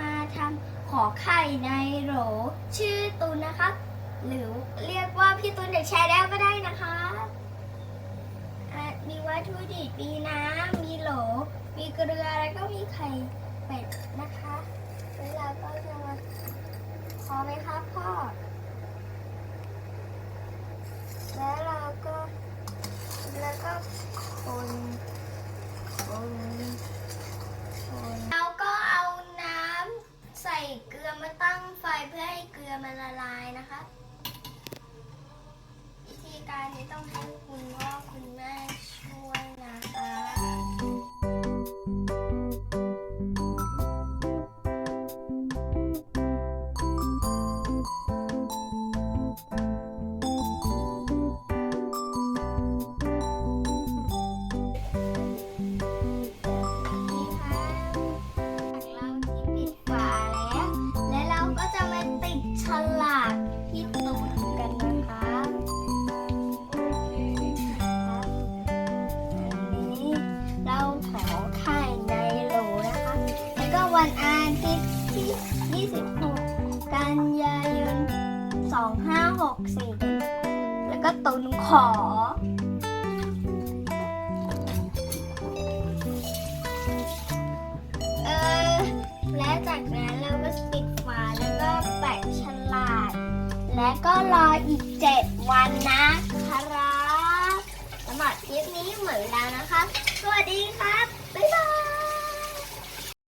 มาทำขอไข่ในโหล ชื่อตุนนะครับหรือเรียกว่าพี่ตุนเด็กชายแล้วก็ได้นะคะอะมีวัตถุดิบมีน้ำมีโหล มีเกลือแล้วก็มีไข่เป็ดนะคะแล้วเราก็จะมาพอไหมครับพ่อ แล้วเราก็ แล้วก็คนคนคนเราก็เอาน้ำใส่ เกลือมาตั้งไฟเพื่อให้เกลือมันละลายนะคะ วิธีการนี้ต้องใช้ ก็วันอาทิตย์ที่ 26 กันยายน 2564 แล้วก็ตุนขอ เออ และจากนั้นเราก็ปิดฝาแล้วก็แปะฉลาก และก็รออีก 7 วันนะครับ